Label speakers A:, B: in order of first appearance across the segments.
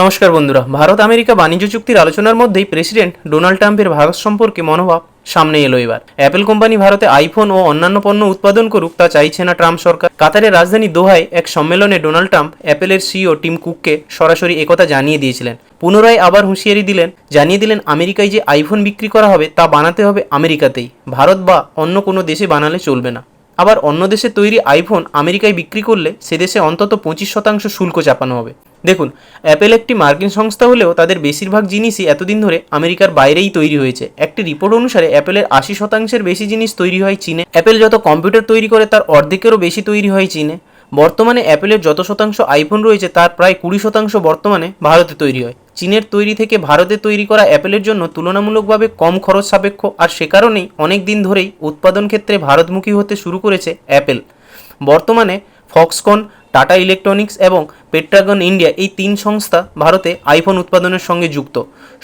A: নমস্কার বন্ধুরা, ভারত আমেরিকা বাণিজ্য চুক্তির আলোচনার মধ্যেই প্রেসিডেন্ট ডোনাল্ড ট্রাম্পের ভারত সম্পর্কে মনোভাব সামনে এলো এবার। অ্যাপেল কোম্পানি ভারতে আইফোন ও অন্যান্য পণ্য উৎপাদন করুক তা চাইছে না ট্রাম্প সরকার। কাতারের রাজধানী দোহায় এক সম্মেলনে ডোনাল্ড ট্রাম্প অ্যাপেলের সিইও টিম কুককে সরাসরি একথা জানিয়ে দিয়েছিলেন। পুনরায় আবার হুঁশিয়ারি দিলেন, জানিয়ে দিলেন আমেরিকায় যে আইফোন বিক্রি করা হবে তা বানাতে হবে আমেরিকাতেই। ভারত বা অন্য কোনো দেশে বানালে চলবে না। আবার অন্য দেশে তৈরি আইফোন আমেরিকায় বিক্রি করলে সে দেশে অন্তত পঁচিশ শতাংশ শুল্ক চাপানো হবে। দেখুন অ্যাপেল একটি মার্কিন সংস্থা হলেও তাদের বেশিরভাগ জিনিসই এতদিন ধরে আমেরিকার বাইরেই তৈরি হয়েছে। একটি রিপোর্ট অনুসারে অ্যাপেলের আশি শতাংশের বেশি জিনিস তৈরি হয় চীনে। অ্যাপেল যত কম্পিউটার তৈরি করে তার অর্ধেকেরও বেশি তৈরি হয় চীনে। বর্তমানে অ্যাপেলের যত শতাংশ আইফোন রয়েছে, তার প্রায় কুড়ি শতাংশ বর্তমানে ভারতে তৈরি হয়। চীনের তৈরি থেকে ভারতে তৈরি করা অ্যাপেলের জন্য তুলনামূলকভাবে কম খরচ সাপেক্ষ, আর সে কারণেই অনেক দিন ধরেই উৎপাদন ক্ষেত্রে ভারতমুখী হতে শুরু করেছে অ্যাপেল বর্তমানে ফক্সকন টাটা ইলেকট্রনিক্স এবং পেট্রাগন ইন্ডিয়া এই তিন সংস্থা ভারতে আইফোন উৎপাদনের সঙ্গে যুক্ত।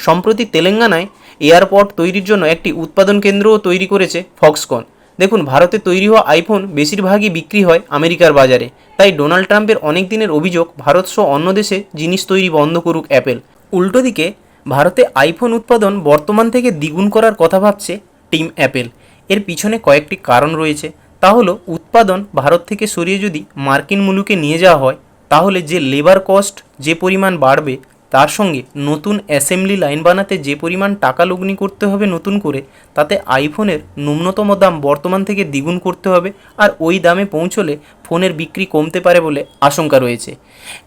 A: সম্প্রতি তেলেঙ্গানায় এয়ারপোর্ট তৈরির জন্য একটি উৎপাদন কেন্দ্রও তৈরি করেছে ফক্সকন দেখুন, ভারতে তৈরি হওয়া আইফোন বেশিরভাগই বিক্রি হয় আমেরিকার বাজারে। তাই ডোনাল্ড ট্রাম্পের অনেক দিনের অভিযোগ, ভারত সহ অন্য দেশে জিনিস তৈরি বন্ধ করুক অ্যাপেল উল্টো দিকে, ভারতে আইফোন উৎপাদন বর্তমান থেকে দ্বিগুণ করার কথা ভাবছে টিম অ্যাপেল এর পিছনে কয়েকটি কারণ রয়েছে। তা হলো উৎপাদন ভারত থেকে সরিয়ে যদি মার্কিন মুলুকে নিয়ে যাওয়া হয়, তাহলে যে লেবার কস্ট যে পরিমাণ বাড়বে, তার সঙ্গে নতুন অ্যাসেম্বলি লাইন বানাতে যে পরিমাণ টাকা লগ্নি করতে হবে নতুন করে, তাতে আইফোনের ন্যূনতম দাম বর্তমান থেকে দ্বিগুণ করতে হবে আর ওই দামে পৌঁছলে ফোনের বিক্রি কমতে পারে বলে আশঙ্কা রয়েছে।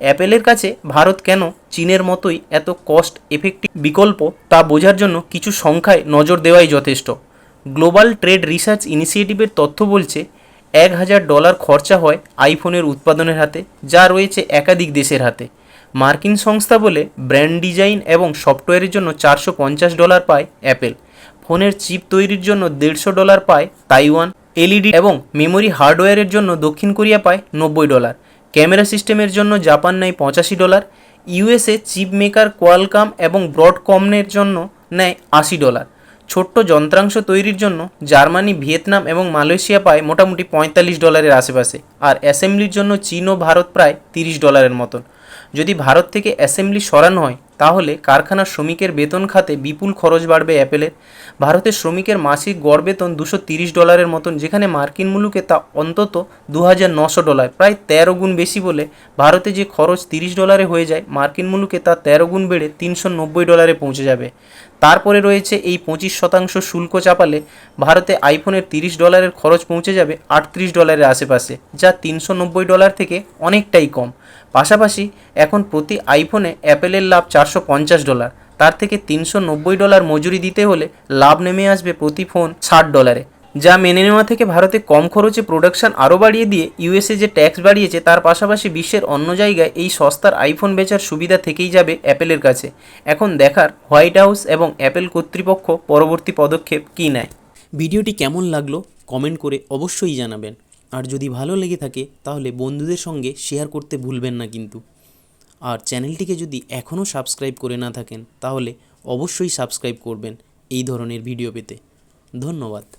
A: অ্যাপেলের কাছে ভারত কেন চীনের মতোই এত কস্ট এফেক্টিভ বিকল্প, তা বোঝার জন্য কিছু সংখ্যায় নজর দেওয়াই যথেষ্ট। গ্লোবাল ট্রেড রিসার্চ ইনিশিয়েটিভের তথ্য বলছে এক হাজার ডলার খরচা হয় আইফোনের উৎপাদনের হাতে, যা রয়েছে একাধিক দেশের হাতে। মার্কিন সংস্থা বলে ব্র্যান্ড ডিজাইন এবং সফটওয়্যারের জন্য চারশো পঞ্চাশ ডলার পায় অ্যাপেল। ফোনের চিপ তৈরির জন্য দেড়শো ডলার পায় তাইওয়ান, এলইডি এবং মেমোরি হার্ডওয়্যারের জন্য দক্ষিণ কোরিয়া পায় নব্বই ডলার। ক্যামেরা সিস্টেমের জন্য জাপান নেয় পঁচাশি dollar. USA chip maker Qualcomm এবং ব্রডকমনের জন্য নেয় আশি ডলার। ছোট্ট যন্ত্রাংশ তৈরির জন্য জার্মানি, ভিয়েতনাম এবং মালয়েশিয়া পায় মোটামুটি পঁয়তাল্লিশ ডলারের আশেপাশে, আর অ্যাসেম্বলির জন্য চীন ও ভারত প্রায় তিরিশ ডলারের মতন। যদি ভারত থেকে অ্যাসেম্বলি সরানো হয় তাহলে কারখানার শ্রমিকের বেতন খাতে বিপুল খরচ বাড়বে অ্যাপেলের ভারতের শ্রমিকের মাসিক গড় বেতন দুশো তিরিশ ডলারের মতন, যেখানে মার্কিন মুলুকে তা অন্তত দু হাজার নশো ডলার, প্রায় তেরো গুণ বেশি বলে ভারতে যে খরচ তিরিশ ডলারে হয়ে যায়, মার্কিন মুলুকে তা তেরো গুণ বেড়ে তিনশো নব্বই ডলারে পৌঁছে যাবে। তারপরে রয়েছে এই পঁচিশ শতাংশ শুল্ক চাপালে ভারতে আইফোনের তিরিশ ডলারের খরচ পৌঁছে যাবে আটত্রিশ ডলারের আশেপাশে, যা তিনশো নব্বই ডলার থেকে অনেকটাই কম। পাশাপাশি এখন প্রতি আইফোনে অ্যাপেলের লাভ চারশো পঞ্চাশ ডলার। তার থেকে তিনশো নব্বই ডলার মজুরি দিতে হলে লাভ নেমে আসবে প্রতি ফোন ষাট ডলারে। যা মেনে নেওয়া থেকে ভারতে কম খরচে প্রোডাকশন আরও বাড়িয়ে দিয়ে ইউএসএ যে ট্যাক্স বাড়িয়েছে, তার পাশাপাশি বিশ্বের অন্য জায়গায় এই সস্তার আইফোন বেচার সুবিধা থেকেই যাবে অ্যাপেলের কাছে। এখন দেখার হোয়াইট হাউস এবং অ্যাপেল কর্তৃপক্ষ পরবর্তী পদক্ষেপ কী নেয়? ভিডিওটি কেমন লাগল কমেন্ট করে অবশ্যই জানাবেন। আর যদি ভালো লেগে থাকে, তাহলে বন্ধুদের সঙ্গে শেয়ার করতে ভুলবেন না কিন্তু। আর চ্যানেলটিকে যদি এখনও সাবস্ক্রাইব করে না থাকেন, তাহলে অবশ্যই সাবস্ক্রাইব করবেন এই ধরনের ভিডিও পেতে। ধন্যবাদ।